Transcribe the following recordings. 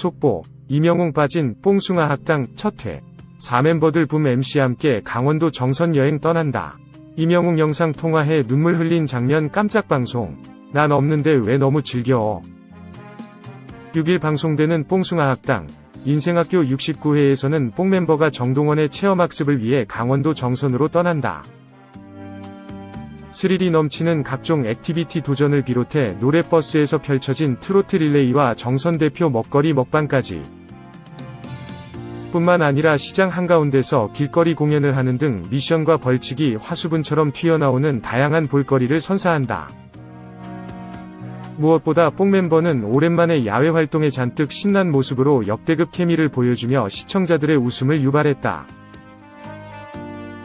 속보, 이명웅 빠진 뽕숭아 합당 첫회. 4멤버들 붐 MC 함께 강원도 정선 여행 떠난다. 이명웅 영상 통화해 눈물 흘린 장면 깜짝 방송. 난 없는데 왜 너무 즐겨. 6일 방송되는 뽕숭아 학당. 인생학교 69회에서는 뽕 멤버가 정동원의 체험학습을 위해 강원도 정선으로 떠난다. 스릴이 넘치는 각종 액티비티 도전을 비롯해 노래버스에서 펼쳐진 트로트 릴레이와 정선 대표 먹거리 먹방까지. 뿐만 아니라 시장 한가운데서 길거리 공연을 하는 등 미션과 벌칙이 화수분처럼 튀어나오는 다양한 볼거리를 선사한다. 무엇보다 뽕 멤버는 오랜만에 야외 활동에 잔뜩 신난 모습으로 역대급 케미를 보여주며 시청자들의 웃음을 유발했다.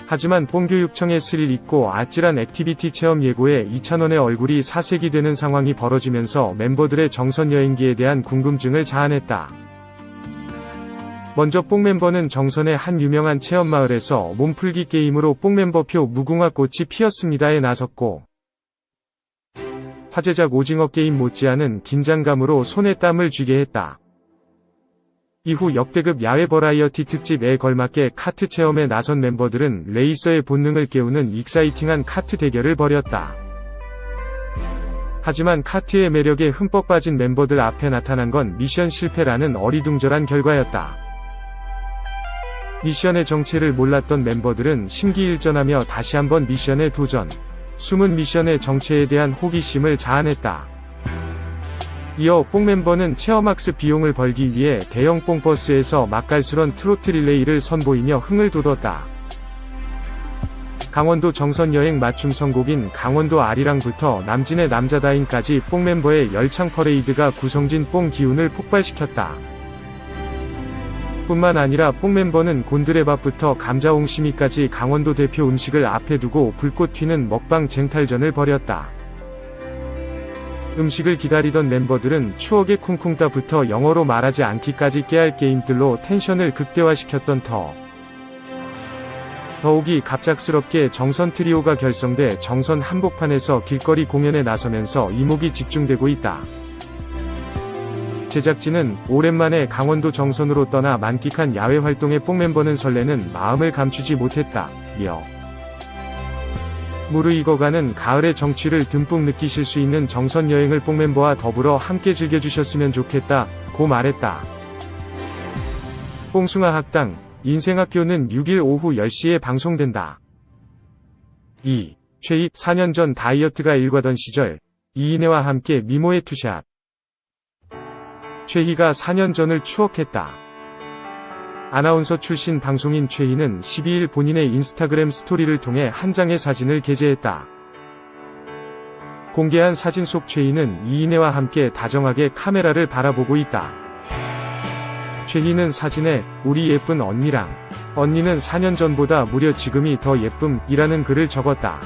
하지만 뽕교육청의 스릴 있고 아찔한 액티비티 체험 예고에 이찬원의 얼굴이 사색이 되는 상황이 벌어지면서 멤버들의 정선 여행기에 대한 궁금증을 자아냈다. 먼저 뽕 멤버는 정선의 한 유명한 체험 마을에서 몸풀기 게임으로 뽕 멤버표 무궁화 꽃이 피었습니다에 나섰고 화제작 오징어 게임 못지않은 긴장감으로 손에 땀을 쥐게 했다. 이후 역대급 야외 버라이어티 특집에 걸맞게 카트 체험에 나선 멤버들은 레이서의 본능을 깨우는 익사이팅한 카트 대결을 벌였다. 하지만 카트의 매력에 흠뻑 빠진 멤버들 앞에 나타난 건 미션 실패라는 어리둥절한 결과였다. 미션의 정체를 몰랐던 멤버들은 심기일전하며 다시 한번 미션에 도전. 숨은 미션의 정체에 대한 호기심을 자아냈다. 이어 뽕 멤버는 체험학습 비용을 벌기 위해 대형 뽕버스에서 맛깔스런 트로트 릴레이를 선보이며 흥을 돋웠다. 강원도 정선 여행 맞춤 선곡인 강원도 아리랑부터 남진의 남자다인까지 뽕 멤버의 열창 퍼레이드가 구성진 뽕 기운을 폭발시켰다. 뿐만 아니라 뽕 멤버는 곤드레밥부터 감자옹심이까지 강원도 대표 음식을 앞에 두고 불꽃 튀는 먹방 쟁탈전을 벌였다. 음식을 기다리던 멤버들은 추억의 쿵쿵따부터 영어로 말하지 않기까지 깨알 게임들로 텐션을 극대화시켰던 터. 더욱이 갑작스럽게 정선 트리오가 결성돼 정선 한복판에서 길거리 공연에 나서면서 이목이 집중되고 있다. 제작진은 오랜만에 강원도 정선으로 떠나 만끽한 야외 활동에 뽕 멤버는 설레는 마음을 감추지 못했다. 며 무르익어가는 가을의 정취를 듬뿍 느끼실 수 있는 정선 여행을 뽕 멤버와 더불어 함께 즐겨주셨으면 좋겠다. 고 말했다. 뽕숭아 학당 인생학교는 6일 오후 10시에 방송된다. 2. 최희 4년 전 다이어트가 일과던 시절 이인혜와 함께 미모의 투샷 최희가 4년 전을 추억했다. 아나운서 출신 방송인 최희는 12일 본인의 인스타그램 스토리를 통해 한 장의 사진을 게재했다. 공개한 사진 속 최희는 이인혜와 함께 다정하게 카메라를 바라보고 있다. 최희는 사진에 우리 예쁜 언니랑 언니는 4년 전보다 무려 지금이 더 예쁨 이라는 글을 적었다.